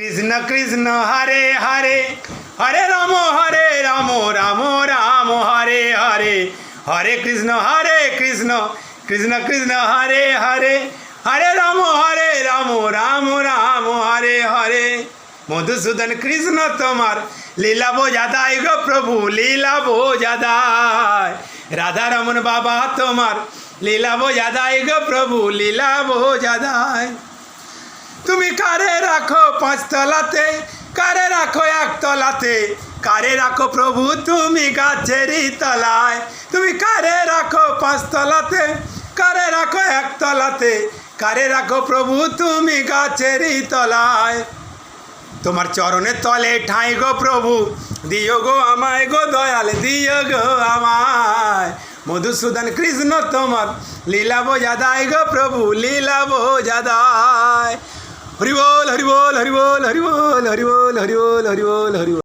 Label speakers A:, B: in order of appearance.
A: কৃষ্ণ কৃষ্ণ হরে হরে হরে রাম হরে রাম রাম রাম হরে হরে হরে কৃষ্ণ হরে কৃষ্ণ কৃষ্ণ কৃষ্ণ হরে হরে হরে রাম হরে রাম রাম রাম হরে হরে মধুসূদন কৃষ্ণ তোমার লীলা বোঝা দায় গো প্রভু লীলা বোঝা রাধা রমন বাবা তোমার লীলা বোঝা দায় গো প্রভু লীলা বোঝা তুমি কারে রাখো পাঁচতলাতে কারে রাখো একতলাতে কারে রাখো প্রভু তুমি গাছেরই তলায় তুমি কারে রাখো পাঁচতলাতে কারে রাখো একতলাতে কারে রাখো প্রভু তুমি গাছেরই তলায় তোমার চরণে তলে ঠাঁই গো প্রভু দিও গো আমায় গো দয়াল দিও গো আমায় মধুসূদন কৃষ্ণ তোমার লীলা বো দায় গো প্রভু লীলা বো দায় हरिवल हरिवल हरिवल हरिवल हरिवल हरिवल हरिवल हरिवल